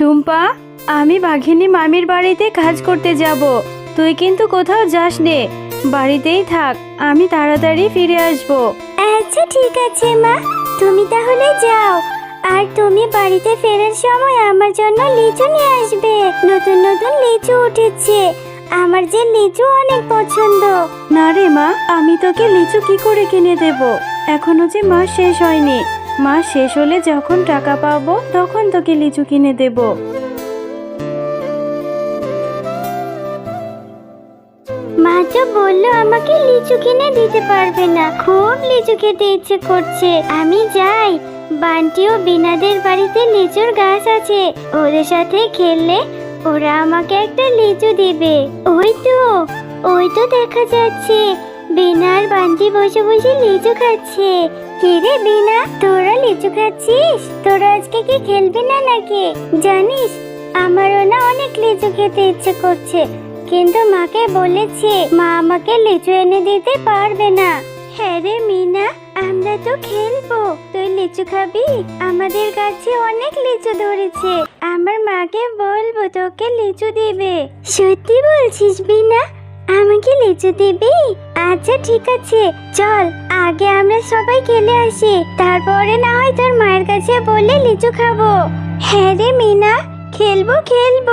টুম্পা আমি বাঘিনী মামির বাড়িতে কাজ করতে যাব। তুই কিন্তু কোথাও যাস নে বাড়িতেই থাক আমি তাড়াতাড়ি ফিরে আসব। আচ্ছা ঠিক আছে মা। তুমি তাহলে যাও। আর তুমি বাড়িতে ফেরার সময় আমার জন্য লিচু নিয়ে আসবে। নতুন নতুন লিচু উঠেছে। আমার যে লিচু অনেক পছন্দ। না রে মা আমি তোকে লিচু কি করে কিনে দেব? এখনও যে মাস শেষ হয়নি। মাস শেষ হলে যখন টাকা পাবো, তখন তোকে লিচু কিনে দেব। মা বলল আমাকে লিচু কিনে দিতে পারবে না। খুব লিচু খেতে ইচ্ছে করছে। আমি যাই। বান্টি ও বিনাদের বাড়িতে লিচুর গাছ আছে। ওদের সাথে খেললে ওরা আমাকে একটা লিচু দিবে। ওই তো ওই তো দেখা যাচ্ছে। বিনা আর বান্টি বসে বসে লিচু খাচ্ছে। কে রে বিনা, তোরা লিচু খাচ্ছিস? তোরা আজকে কি খেলবি না নাকি? জানিস, আমারও না অনেক লিচু খেতে ইচ্ছে করছে। কিন্তু মাকে বলেছে, মা আমাকে লিচু এনে দিতে পারবে না। হ্যাঁ রে মিনা, আমরা তো খেলব। তুই লিচু খাবি? আমাদের কাছে অনেক লিচু ধরেছে। আমার মাকে বলব তোকে লিচু দিবে। সত্যি বলছিস বিনা? আমাকে লিচু দিবি? আচ্ছা ঠিক আছে। চল, আগে আমরা সবাই খেলে আসি। তারপরে না হয় তোর মায়ের কাছে বলে লিচু খাব। হ্যাঁ রে মিনা, খেলব খেলব।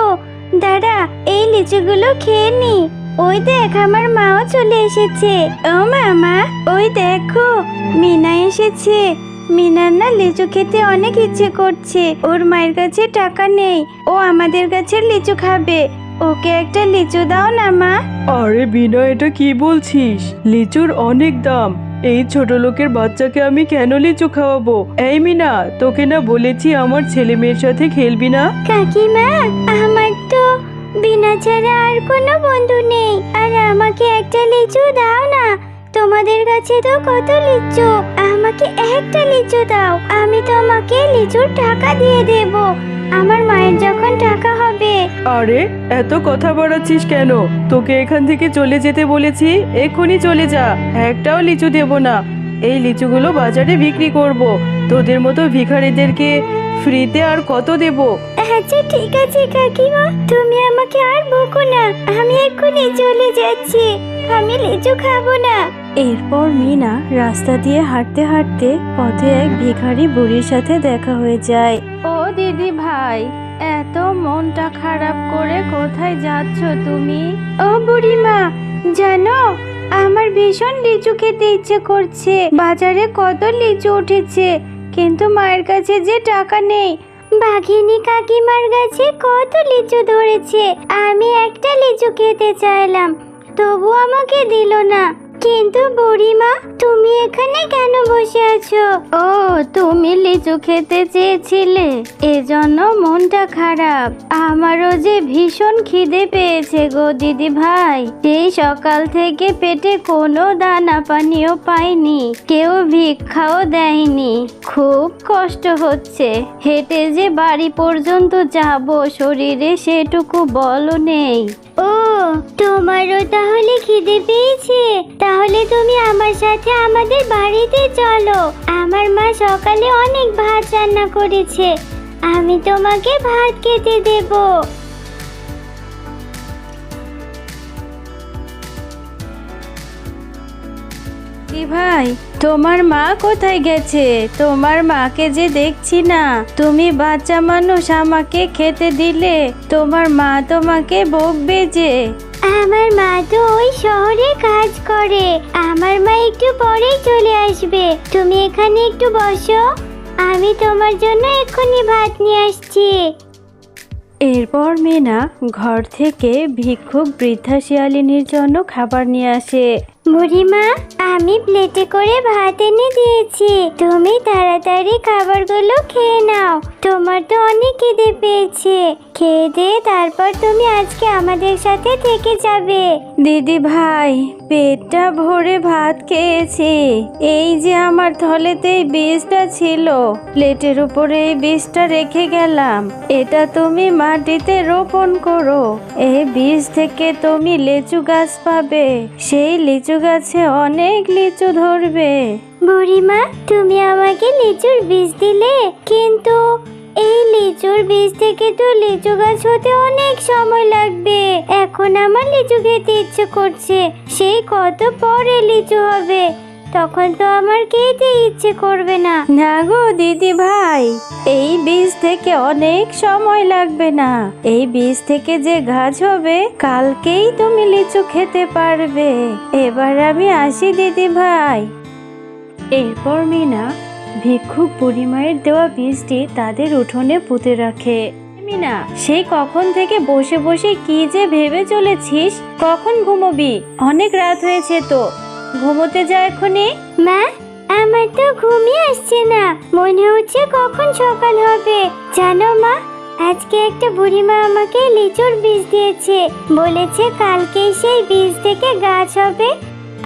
দাদা, এই লিচুগুলো খেয়ে নি। ওই দেখ, আমার মাও চলে এসেছে। ও মামা, ওই দেখো, মিনা এসেছে। মিনার না লিচু খেতে অনেক ইচ্ছে করছে। ওর মায়ের কাছে টাকা নেই। ও আমাদের কাছে লিচু খাবে। ওকে একটা লিচু দাও না মা। আরে বিনা এটা কি বলছিস? লিচুর অনেক দাম। এই ছোট লোকের বাচ্চাকে আমি কেন লিচু খাওয়াবো? এই মিনা তোকে না বলেছি আমার ছেলে মেয়ের সাথে খেলবি না? কাকিমা আমার তো বিনা ছাড়া আর কোনো বন্ধু নেই। আর আমাকে একটা লিচু দাও না। তোমাদের কাছে তো কত লিচু। আমাকে একটা লিচু দাও। আমি তোমাকে লিচুর টাকা দিয়ে দেব। আমার মায়ের যখন টাকা হবে। আরে এত কথা বাড়াচ্ছিস কেন? তোকে এখান থেকে চলে যেতে বলেছি এক্ষুনি চলে যা। একটাও লিচু দেব না। এই লিচুগুলো বাজারে বিক্রি করব। তোদের মতো ভিখারিদেরকে ফ্রিতে আর কত দেব? আচ্ছা ঠিক আছে কাকিমা। তুমি আমাকে আর বকো না। আমি এক্ষুনি চলে যাচ্ছি। আমি লিচু খাব না। এরপর মিনা রাস্তা দিয়ে হাঁটতে হাঁটতে পথে এক ভিখারি বুড়ির সাথে দেখা হয়ে যায়। ও দিদি ভাই এত মনটা খারাপ করে কোথায় যাচ্ছ তুমি? ও বুড়িমা, জানো, আমার ভীষণ লিচু খেতে ইচ্ছে করছে। বাজারে কত লিচু উঠেছে, কিন্তু মায়ের কাছে যে টাকা নেই। বাঘিনী কাকিমার কাছে কত লিচু ধরেছে, আমি একটা লিচু খেতে চাইলাম, তবু আমাকে দিল না। কিন্তু বুড়িমা, তুমি এখানে কেন বসে আছো? ও, তুমি লিচু খেতে চেয়েছিলে। এজন্য মনটা খারাপ। আমারও যে ভীষণ খিদে পেয়েছে গো দিদি ভাই। সেই সকাল থেকে পেটে কোনো দানা পানিও পাইনি। কেউ ভিক্ষাও দেয়নি। খুব কষ্ট হচ্ছে। হেঁটে যে বাড়ি পর্যন্ত যাব, শরীরে সেটুকু বলও নেই। ও, তোমারও তাহলে খিদে পেয়েছে। তাহলে তুমি আমার সাথে আমাদের বাড়িতে চলো। আমার মা সকালে অনেক ভাত রান্না করেছে। আমি তোমাকে ভাত খেতে দেব। ভাই? তোমার মা কোথায় গেছে? তোমার মাকে যে দেখছি না। তুমি বাচ্চা মানুষ আমাকে খেতে দিলে। তোমার মা তোমাকে বকবে যে আমার মা তো ওই শহরে কাজ করে। আমার মা একটু পরেই চলে আসবে। তুমি এখানে একটু বসো। আমি তোমার জন্য এক্ষুনি ভাত নিয়ে আসছি। এরপর মেনা ঘর থেকে ভিক্ষুক বৃদ্ধা শিয়ালিনীর জন্য খাবার নিয়ে আসে। বুড়িমা, আমি প্লেটে করে ভাত এনে দিয়েছি। তুমি তাড়াতাড়ি খাবারগুলো খেয়ে নাও। তোমার তো অনেক খিদে পেয়েছে। খেয়ে দিয়ে তারপর তুমি আজকে আমাদের সাথে থেকে যাবে। দিদি ভাই পেটটা ভরে ভাত খেয়েছি। এই যে আমার থলেতে এই বীজটা ছিল, প্লেটের উপরে এই বীজটা রেখে গেলাম। এটা তুমি মাটিতে রোপণ করো। এই বীজ থেকে তুমি লিচু গাছ পাবে। সেই লিচু গাছে অনেক লিচু ধরবে। বুড়িমা, তুমি আমাকে লিচুর বীজ দিলে, কিন্তু এই লিচুর বীজ থেকে তো লিচু গাছ হতে অনেক সময় লাগবে। এখন আমার লিচু খেতে ইচ্ছে করছে। সেই কত পরে লিচু হবে। তখন তো আমার খেতে ইচ্ছে করবে না। না গো দিদি ভাই এই বীজ থেকে অনেক সময় লাগবে না। এই বীজ থেকে যে গাছ হবে কালকেই তুমি লিচু খেতে পারবে। এবার আমি আসি দিদি ভাই। এরপর মিনা ভিক্ষুক বুড়িমায়ের দেওয়া বীজটি তাদের উঠোনে পুঁতে রাখে। মিনা, সেই কখন থেকে বসে বসে কি যে ভেবে চলেছিস? কখন ঘুমোবি? অনেক রাত হয়েছে তো। ঘুমোতে যা এখনই। মা, আমার তো ঘুমই আসছে না। মনে হচ্ছে কখন সকাল হবে। জানো মা, আজকে একটা বুড়িমা আমাকে লিচুর বীজ দিয়েছে। বলেছে কালকেই সেই বীজ থেকে গাছ হবে,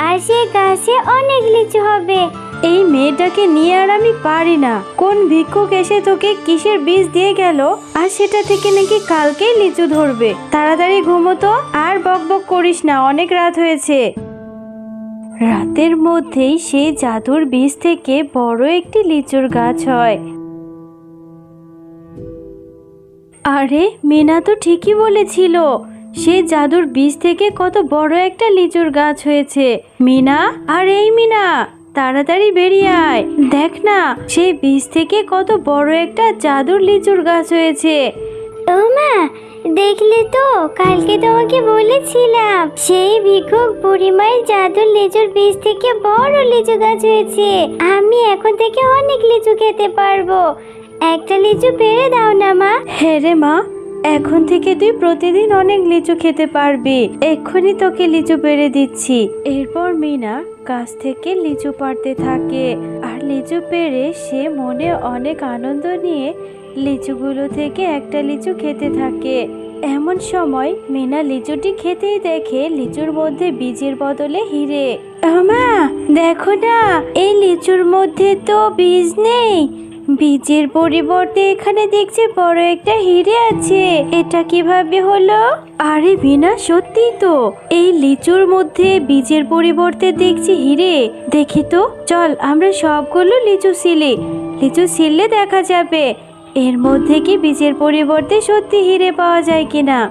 আর সেই গাছে অনেক লিচু হবে। এই মেয়েটাকে নিয়ে আর আমি পারি না। কোন ভিক্ষুক এসে তোকে কিসের বীজ দিয়ে গেল? আর সেটা থেকে নাকি কালকেই লিচু ধরবে। তাড়াতাড়ি ঘুমোতো আর বকবক করিস না, অনেক রাত হয়েছে। রাতের মধ্যেই সেই জাদুর বীজ থেকে বড় একটি লিচুর গাছ হয়। আরে, মিনা তো ঠিকই বলেছিল, সে জাদুর বীজ থেকে কত বড় একটা লিচুর গাছ হয়েছে। মিনা, আর এই মিনা! তাড়াতাড়ি বেরিয়ে আয়। দেখ না সেই বীজ থেকে কত বড় একটা জাদুর লিচুর গাছ হয়েছে। ও মা দেখলে তো কালকে তোমাকে বলেছিলাম সেই ভিক্ষুক বুড়িমায়ের জাদুর লিচুর বীজ থেকে বড় লিচু গাছ হয়েছে। আমি এখন থেকে অনেক লিচু খেতে পারব। একটা লিচু পেরে দাও না মা। হ্যাঁ রে মা এখন থেকে তুই প্রতিদিন অনেক লিচু খেতে পারবি। এক্ষুনি তোকে লিচু পেড়ে দিচ্ছি। এরপর মিনা গাছ থেকে লিচু পাড়তে থাকে। আর লিচু পেড়ে সে মনে অনেক আনন্দ নিয়ে লিচুগুলো থেকে একটা লিচু খেতে থাকে। এমন সময় মিনা লিচুটি খেতেই দেখে লিচুর মধ্যে বীজের বদলে হিরে। আমা, দেখো না, এই লিচুর মধ্যে তো বীজ নেই। বীজের পরিবর্তে এখানে দেখছি বড় একটা হিরে আছে। এটা কীভাবে হলো? আরে বিনা সত্যি তো। এই লিচুর মধ্যে বীজের পরিবর্তে দেখছি হিরে। দেখি তো, চল আমরা সবগুলো লিচু সিলি লিচু সিললে দেখা যাবে। এর মধ্যে কি বীজের পরিবর্তে সত্যি হিরে পাওয়া যায় কিনা?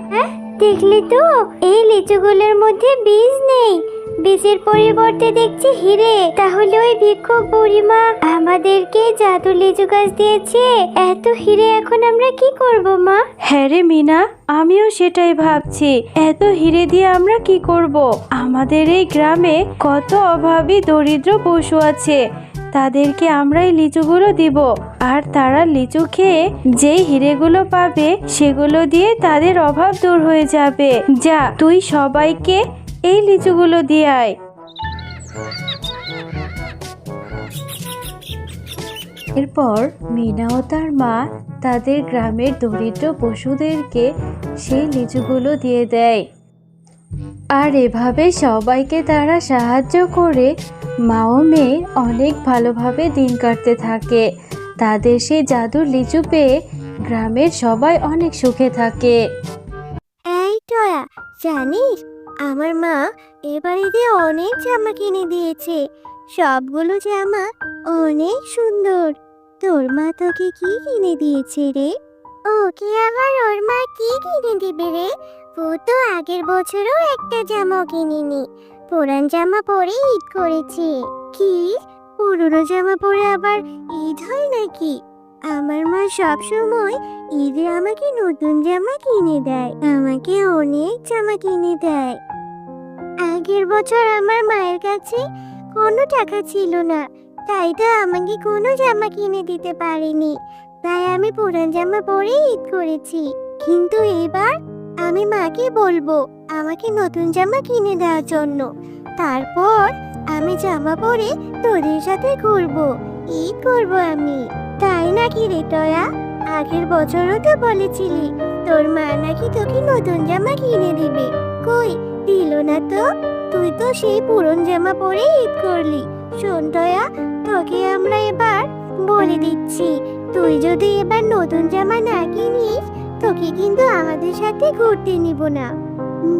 দেখলে তো? এই লিচুগুলোর মধ্যে বীজ নেই। বীজের পরিবর্তে দেখছি হিরে। তাহলে ওই ভিক্ষুক বুড়িমা আমাদেরকে জাদু লিচু গাছ দিয়েছে। এত হিরে এখন আমরা কি করব, মা? হ্যাঁ রে মিনা, আমিও সেটাই ভাবছি। এত হিরে দিয়ে আমরা কি করব? আমাদের এই গ্রামে কত অভাবী দরিদ্র পশু আছে। তাদেরকে আমরা এই লিচুগুলো দিব। আর তারা লিচু খেয়ে যেই হিরেগুলো পাবে, সেগুলো দিয়ে তাদের অভাব দূর হয়ে যাবে। যা, তুই সবাইকে এই লিচুগুলো দিয়ে আয়। এরপর মিনা ও তার মা তাদের গ্রামের দরিদ্র পশুদেরকে সেই লিচুগুলো দিয়ে দেয়। আর এভাবে সবাইকে তারা সাহায্য করে মা ও মেয়ে অনেক ভালোভাবে দিন কাটতে থাকে। তাদের সেই জাদুর লিচু পেয়ে গ্রামের সবাই অনেক সুখে থাকে। এই জানিস আমার মা এ বাড়িতে অনেক জামা কিনে দিয়েছে। সবগুলো জামা অনেক সুন্দর। তোর মা তোকে কি কিনে দিয়েছে রে? ও কি আবার ওর মা কি কিনে দিবে রে? ও তো আগের বছরও একটা জামা কিনিনি। পুরান জামা পরে ঈদ করেছে। কি? পুরনো জামা পরে আবার ঈদ হয় নাকি? আমার মা সব সময় ঈদে আমাকে নতুন জামা কিনে দেয়। আমাকে অনেক জামা কিনে দেয়। আগের বছর আমার মায়ের কাছে কোনো টাকা ছিল না। তাই তো আমাকে কোনো জামা কিনে দিতে পারেনি। তাই আমি পুরান জামা পরে ঈদ করেছি। কিন্তু এবার আমি মাকে বলব আমাকে নতুন জামা কিনে দেওয়ার জন্য। তারপর আমি জামা পরে তোদের সাথে ঘুরবো। ঈদ করব আমি। তাই নাকি রে টয়া? আগের বছরও তো বলেছিলি, তোর মা নাকি তোকে নতুন জামা কিনে দিবে। কই দিল না তো? তুই তো সেই পুরন জামা পরে ঈদ করলি। শোন টয়া তোকে আমরা এবার বলে দিচ্ছি তুই যদি এবার নতুন জামা না কিনিস তোকে কিন্তু আমাদের সাথে ঘুরতে নিব না।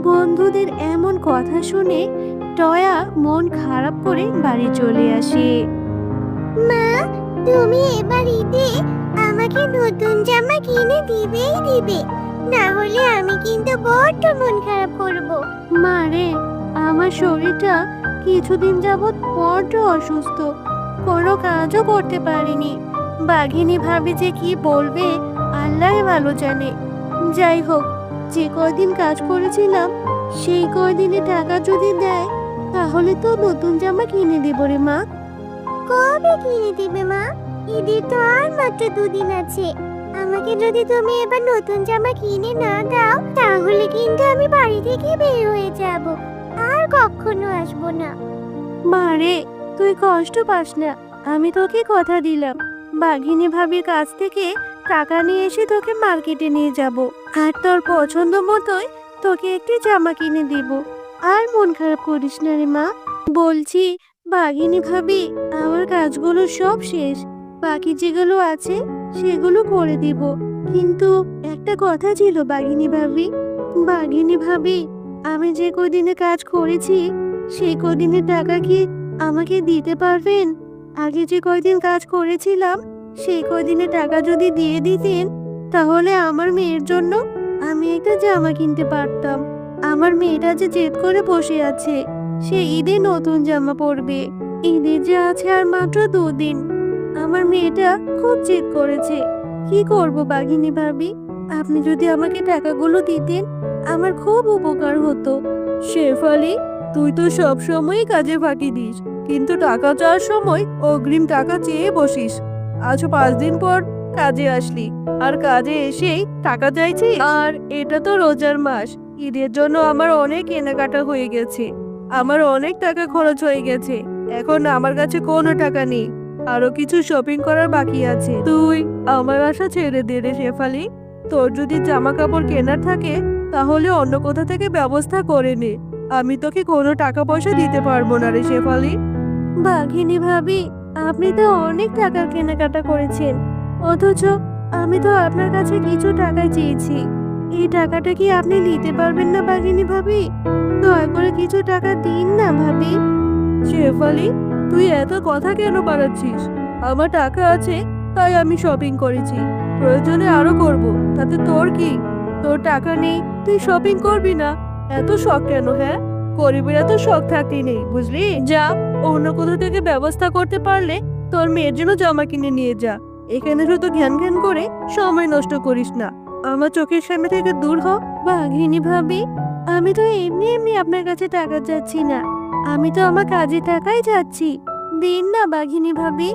বন্ধুদের এমন কথা শুনে টয়া মন খারাপ করে বাড়ি চলে আসে। মা তুমি এবার ঈদে আমাকে নতুন জামা কিনে দিবেই দিবে। না হলে আমি কিন্তু বড্ড মন খারাপ করব। মা রে আমার শরীরটা কিছুদিন যাবৎ বড্ড অসুস্থ। কোনো কাজও করতে পারিনি। বাঘিনী ভাবে যে কি বলবে আল্লাহ ভালো জানে। যাই হোক যে কয়দিন কাজ করেছিলাম সেই কয়দিনে টাকা যদি দেয় তাহলে তো নতুন জামা কিনে দেবো রে মা। কবে কিনে দিবে মা? ঈদের তো আর মাত্র দুদিন আছে। আমাকে যদি তুমি এবার নতুন জামা কিনে না দাও, তাহলে কিন্তু আমি বাড়ি থেকে বের হয়ে যাব। আর কখনো আসব না। মা রে, তুই কষ্ট পাস না। আমি তোকে কথা দিলাম। বাঘিনী ভাবির কাছ থেকে টাকা নিয়ে এসে তোকে মার্কেটে নিয়ে যাব। আর তোর পছন্দ মতোই তোকে একটি জামা কিনে দিব। আর মন খারাপ করিস না রে মা। বলছি, বাঘিনী ভাবি, আমার কাজগুলো সব শেষ। বাকি যেগুলো আছে সেগুলো করে দিব। কিন্তু একটা কথা ছিল বাঘিনী ভাবি। বাঘিনী ভাবি, আমি যে কদিনে কাজ করেছি, সেই কদিনের টাকা কি আমাকে দিতে পারবেন? আগে যে কয়দিন কাজ করেছিলাম, সেই কয়দিনের টাকা যদি দিয়ে দিতেন, তাহলে আমার মেয়ের জন্য আমি একটা জামা কিনতে পারতাম। আমার মেয়েটা যে জেদ করে বসে আছে, সে ঈদে নতুন জামা পরবে। ঈদে যে আছে আর মাত্র দুদিন। আমার মেয়েটা খুব জেদ করেছে। কি করব বাঘিনী ভাবি? আপনি যদি আমাকে টাকাগুলো দিতেন, আমার খুব উপকার হতো। শেফালি তুই তো সব সময় কাজে ফাঁকি দিস, কিন্তু টাকা চাওয়ার সময় অগ্রিম টাকা চেয়ে বসিস। আজ পাঁচ দিন পর কাজে আসলি, আর কাজে এসেই টাকা চাইছি আর এটা তো রোজার মাস, ঈদের জন্য আমার অনেক কেনাকাটা হয়ে গেছে। আমার অনেক টাকা খরচ হয়ে গেছে। এখন আমার কাছে কোনো টাকা নেই। আরও কিছু শপিং করার বাকি আছে। তুই আমার আশা ছেড়ে দে রে শেফালি। তোর যদি জামা কাপড় কেনার থাকে তাহলে অন্য কোথা থেকে ব্যবস্থা করে নে। আমি তোকে কোনো টাকা পয়সা দিতে পারব না রে শেফালি। বাঘিনী ভাবি আপনি তো অনেক টাকার কেনাকাটা করেছেন। অথচ আমি তো আপনার কাছে কিছু টাকা চেয়েছি। এই টাকাটা কি আপনি নিতে পারবেন না বাঘিনী ভাবি? দয়া করে কিছু টাকা দিন না ভাবি। শেফালি তুই এত কথা কেন বাড়াচ্ছিস? আমার টাকা আছে, তাই আমি শপিং করেছি। প্রয়োজনে আরও করব, তাতে তোর কি? তোর টাকা নেই, তুই শপিং করবি না। এত শখ কেন হ্যাঁ? গরিবের এত শখ থাকতেই নেই, বুঝলি? যা, অন্য কোথাও থেকে ব্যবস্থা করতে পারলে তোর মেয়ের জন্য জামা কিনে নিয়ে যা। এখানে শুধু ঘ্যান ঘ্যান করে সময় নষ্ট করিস না। আমার চোখের সামনে থেকে দূর হ, বাঘিনী ভাবি। আমি তো এমনি এমনি আপনার কাছে টাকা চাচ্ছি না। আমি তো আমার কাজে টাকাই যাচ্ছি। দিন না বাঘিনী ভাবি।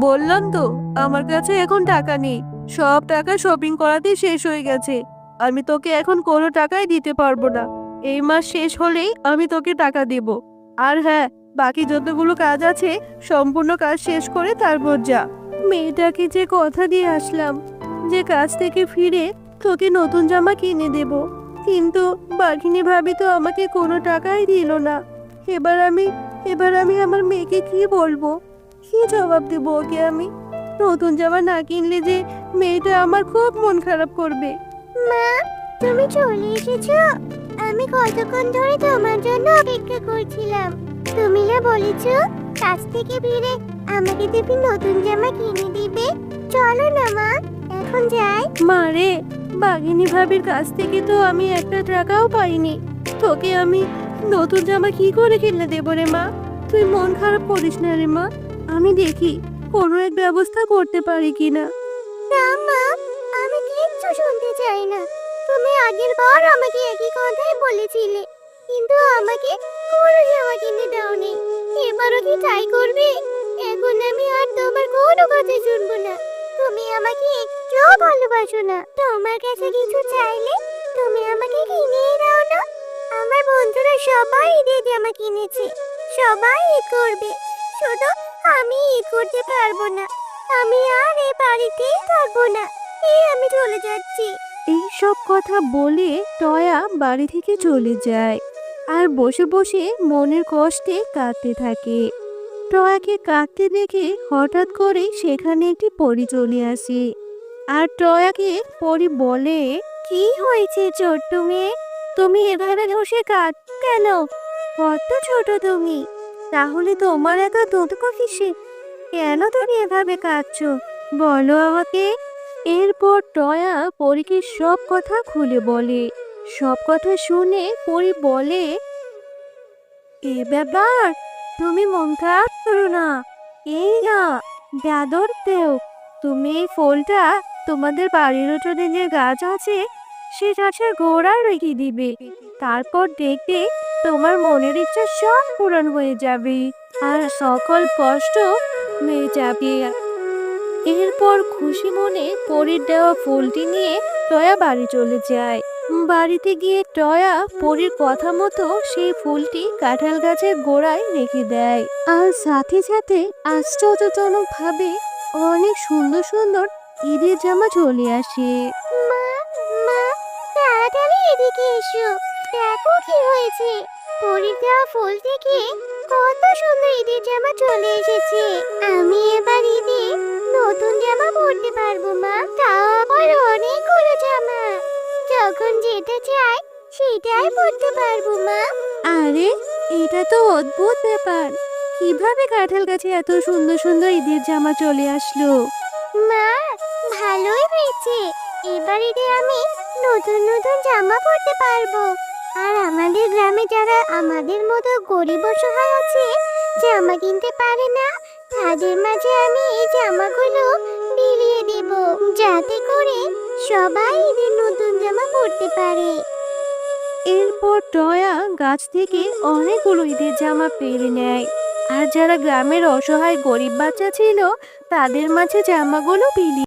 বললাম তো, আমার কাছে এখন টাকা নেই। সব টাকা শপিং করাতেই শেষ হয়ে গেছে। আমি তোকে এখন কোনো টাকাই দিতে পারব না। এই মাস শেষ হলেই আমি তোকে টাকা দেব। আর হ্যাঁ বাকি যতগুলো কাজ আছে, সম্পূর্ণ কাজ শেষ করে তারপর যা। মেয়েটাকে যে কথা দিয়ে আসলাম, যে কাজ থেকে ফিরে তোকে নতুন জামা কিনে দেব। কিন্তু বাঘিনী ভাবি তো আমাকে কোনো টাকাই দিল না। এবার আমি এবার আমি আমার মেয়েকে কি বলব? কি জবাব দেবো ওকে আমি? নতুন জামা না কিনলে যে মেয়েটা আমার খুব মন খারাপ করবে। মা তুমি চলে এসেছ? আমি কতক্ষণ ধরে তোমার জন্য অপেক্ষা করছিলাম। তুমি না বলেছ কাজ থেকে ফিরে আমাকে তুমি নতুন জামা কিনে দিবে। চলো না মা এখন যাই। মা রে বাঘিনী ভাবির কাছ থেকে তো আমি একটা টাকাও পাইনি। তোকে আমি নতুন জামা কি করে কিনে দেবো রে মা? তুই মন খারাপ করিস না রে মা। আমি দেখি কোনো এক ব্যবস্থা করতে পারি কিনা। না মা, আমি কিচ্ছু শুনতে চাই না। তুমি আগের বার আমাকে একই কথাই বলেছিলে, কিন্তু আমাকে কোনো জামা কিনে দাওনি। এবারও কি ট্রাই করবে? এখন আমি আর তোমার কোনো কথা শুনব না। তুমি আমাকে একটুও ভালোবাসো না। তোমার কাছে কিছু চাইলে তুমি আমাকে কিনে দাও না। আমার বন্ধুরা সবাই ঈদের জামা কিনেছে সবাই ঈদ করবে। শুধু আমি ঈদ করতে পারব না। আমি আর এই বাড়িতেই থাকব না। এই আমি চলে যাচ্ছি। এই সব কথা বলে টয়া বাড়ি থেকে চলে যায়। আর বসে বসে মনের কষ্টে কাঁদতে থাকে। টয়াকে কাঁদতে দেখে হঠাৎ করে সেখানে একটি পরি চলে আসে। আর টয়াকে পরি বলে কি হয়েছে ছোট্ট মেয়ে? তুমি এভাবে বসে কাট কেন? কত ছোট তুমি। তাহলে তোমার এত দুঃখ কিসে? কেন তুমি এভাবে কাঁদছো? বলো আমাকে। এরপর টয়া পরীকে সব কথা খুলে বলে। সব কথা শুনে পরি বলে, এ ব্যাপার, তুমি মন খারাপ করো না। এই না দাদর দেও। তুমি এই ফুলটা তোমাদের বাড়ির উঠোনে যে গাছ আছে সে গাছের গোড়ায় রেখে দিবে। তারপর দেখবে তোমার মনের ইচ্ছা সব পূরণ হয়ে যাবে আর সকল কষ্ট মেয়ে যাবে। এরপর খুশি মনে পরীর দেওয়া ফুলটি নিয়ে টয়া বাড়ি চলে যায়। বাড়িতে গিয়ে টয়া পরীর কথা মতো সেই ফুলটি কাঁঠাল গাছের গোড়ায় রেখে দেয়। আর সাথে সাথে আশ্চর্যজনক ভাবে অনেক সুন্দর সুন্দর ঈদের জামা চলে আসে। এদিকে এসো। দেখো কি হয়েছে। পরীর দেওয়া ফুল থেকে কত সুন্দর ঈদের জামা চলে এসেছে। আমি এবার ঈদে নতুন জামা পরতে পারব মা। তাও আবার অনেকগুলো জামা। যখন যেটা চাই সেটাই পরতে পারব মা। আরে এটা তো অদ্ভুত ব্যাপার। কীভাবে কাঁঠাল গাছে এত সুন্দর সুন্দর ঈদের জামা চলে আসলো? মা ভালোই হয়েছে। এবার ঈদে আমি নতুন নতুন জামা পরতে পারব। আর আমাদের গ্রামে যারা আমাদের মতো গরিব অসহায় আছে জামা কিনতে পারে না, তাদের মাঝে আমি এই জামাগুলো বিলিয়ে দেব। যাতে করে সবাই ঈদের নতুন জামা পরতে পারে। এরপর টয়া গাছ থেকে অনেকগুলো ঈদের জামা পেরে নেয়। আর যারা গ্রামের অসহায় গরিব বাচ্চা ছিল, তাদের মাঝে জামাগুলো বিলি